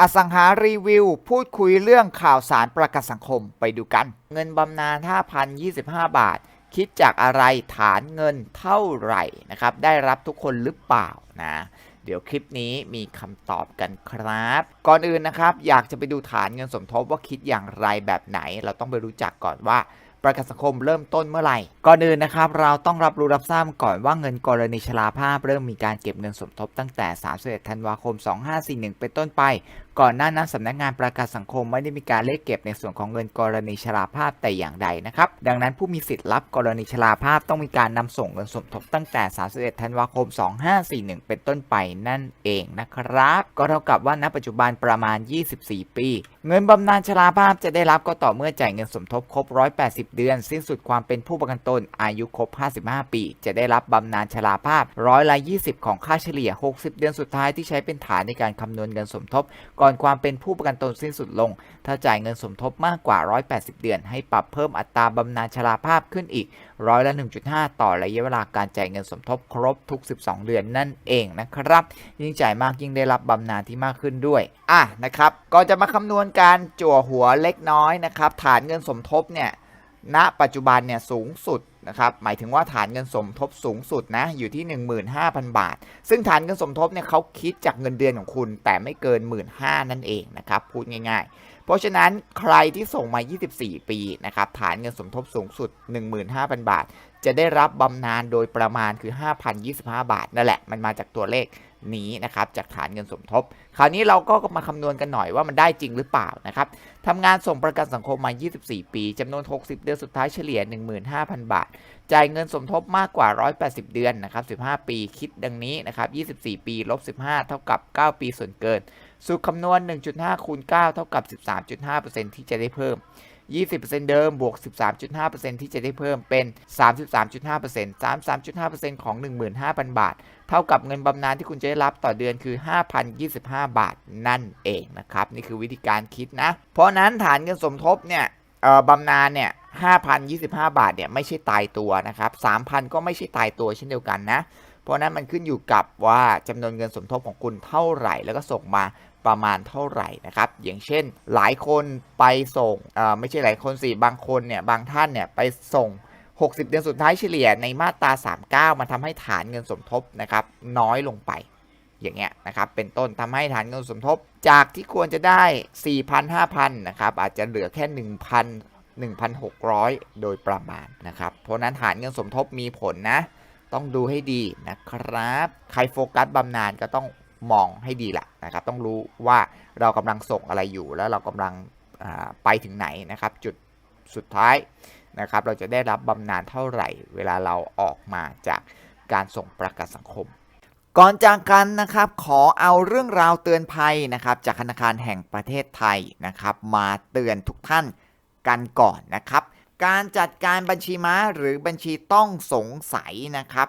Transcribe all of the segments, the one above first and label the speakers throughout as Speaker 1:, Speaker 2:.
Speaker 1: อสังหารีวิว พูดคุยเรื่องข่าวสารประกันสังคมไปดูกัน เงินบำนาญ 5,025 บาท คิดจากอะไรฐานเงินเท่าไหร่นะครับ ได้รับทุกคนหรือเปล่านะ เดี๋ยวคลิปนี้มีคำตอบกันครับ ก่อนอื่นนะครับ อยากจะไปดูฐานเงินสมทบว่าคิดอย่างไรแบบไหน เราต้องไปรู้จักก่อนว่าประกันสังคมเริ่มต้นเมื่อไหร่ ก่อนอื่นนะครับ เราต้องรับรู้รับทราบก่อนว่าเงินกรณีชราภาพ เริ่มมีการเก็บเงินสมทบตั้งแต่ 31 ธันวาคม 2541 เป็นต้นไป ก่อนหน้านั้นสำนักงานประกันสังคมไม่ได้มีการเลขเก็บในส่วนของเงินกรณีชราภาพแต่อย่างใดนะครับ ดังนั้นผู้มีสิทธิ์รับกรณีชราภาพต้องมีการนำส่งเงินสมทบตั้งแต่ 31 ธันวาคม 2541 เป็นต้นไปนั่นเองนะครับ ก็เท่ากับว่าณปัจจุบันประมาณ 24 ปี เงินบำนาญชราภาพจะได้รับก็ต่อเมื่อจ่ายเงินสมทบครบ 180 เดือน สิ้นสุดความเป็นผู้ประกันตนอายุครบ 55 ปี จะได้รับบำนาญชราภาพร้อยละ 20 ของค่าเฉลี่ย 60 เดือนสุดท้ายที่ใช้เป็นฐานในการคำนวณเงินสมทบก่่อนความเป็นผู้ประกันตนสิ้นสุดลง ถ้าจ่ายเงินสมทบมากกว่า 180 เดือน ให้ปรับเพิ่มอัตราบำนาญชราภาพขึ้นอีกร้อยละ 1.5 ต่อระยะเวลาการจ่ายเงินสมทบครบทุก 12 เดือนนั่นเองนะครับ ยิ่งจ่ายมากยิ่งได้รับบำนาญที่มากขึ้นด้วย อะนะครับ ก็จะมาคำนวณการจั่วหัวเล็กน้อยนะครับ ฐานเงินสมทบเนี่ย ณปัจจุบันเนี่ยสูงสุดนะครับหมายถึงว่าฐานเงินสมทบสูงสุดนะอยู่ที่ 15,000 บาท ซึ่งฐานเงินสมทบเนี่ยเขาคิดจากเงินเดือนของคุณ แต่ไม่เกิน 15,000นั่นเองนะครับพูดง่ายๆ เพราะฉะนั้นใครที่ส่งมา 24 ปีนะครับฐานเงินสมทบสูงสุด 15,000 บาท จะได้รับบำนาญโดยประมาณคือ 5,025 บาทนั่นแหละมันมาจากตัวเลข นี้นะครับจากฐานเงินสมทบ คราวนี้เราก็มาคำนวณกันหน่อยว่ามันได้จริงหรือเปล่านะครับทำงานส่งประกันสังคมมา 24 ปีจำนวน 60 เดือนสุดท้ายเฉลี่ย 15,000 บาท จ่ายเงินสมทบมากกว่า 180 เดือนนะครับ15 ปีคิดดังนี้นะครับ24 ปีลบ15 เท่ากับ 9 ปีส่วนเกิน สูตรคำนวณ 1.5 คูณ 9 เท่ากับ 13.5%ที่จะได้เพิ่ม 20%เดิมบวก 13.5%ที่จะได้เพิ่มเป็น 33.5% 33.5%ของ 15,000 บาท เท่ากับเงินบำนาญที่คุณจะได้รับต่อเดือนคือ 5,025 บาทนั่นเองนะครับ นี่คือวิธีการคิดนะ เพราะนั้นฐานเงินสมทบเนี่ยเอ่อบำนาญเนี่ย5,025 บาทเนี่ยไม่ใช่ตายตัวนะครับ 3,000 ก็ไม่ใช่ตายตัวเช่นเดียวกันนะ เพราะนั้นมันขึ้นอยู่กับว่าจำนวนเงินสมทบของคุณเท่าไหร่แล้วก็ส่งมา ประมาณเท่าไหร่นะครับ อย่างเช่นหลายคนไปส่งเอ่อไม่ใช่หลายคนสิบางคนเนี่ยบางท่านเนี่ยไปส่ง 60 เดือนสุดท้ายเฉลี่ยในมาตรา 39 มันทำให้ฐานเงินสมทบนะครับน้อยลงไปอย่างเงี้ยนะครับเป็นต้นทำให้ฐานเงินสมทบ จากที่ควรจะได้ 4,000 5,000นะครับอาจจะเหลือแค่ 1,000 1,600 โดยประมาณนะครับ เพราะนั้นฐานเงินสมทบมีผลนะ ต้องดูให้ดีนะครับ ใครโฟกัสบำนาญก็ต้อง มองให้ดีละนะครับ ต้องรู้ว่าเรากำลังส่งอะไรอยู่ แล้วเรากำลังไปถึงไหนนะครับ จุดสุดท้ายนะครับ เราจะได้รับบำนาญเท่าไหร่ เวลาเราออกมาจากการส่งประกันสังคม ก่อนจากกันนะครับขอเอาเรื่องราวเตือนภัยนะครับ จากธนาคารแห่งประเทศไทยนะครับ มาเตือนทุกท่านกันก่อนนะครับ การจัดการบัญชีม้าหรือบัญชีต้องสงสัยนะครับ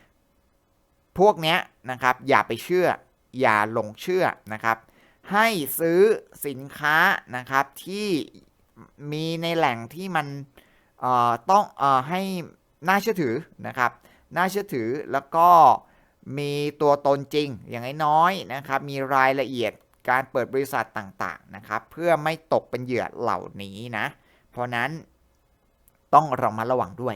Speaker 1: พวกเนี้ยนะครับอย่าไปเชื่อ อย่าหลงเชื่อนะครับ ให้ซื้อสินค้านะครับที่มีในแหล่งที่มันเอ่อต้องเอ่อให้น่าเชื่อถือนะครับ น่าเชื่อถือแล้วก็มีตัวตนจริงอย่างน้อยๆนะครับ มีรายละเอียดการเปิดบริษัทต่างๆนะครับ เพื่อไม่ตกเป็นเหยื่อเหล่านี้นะ เพราะนั้นต้องระมัดระวังด้วย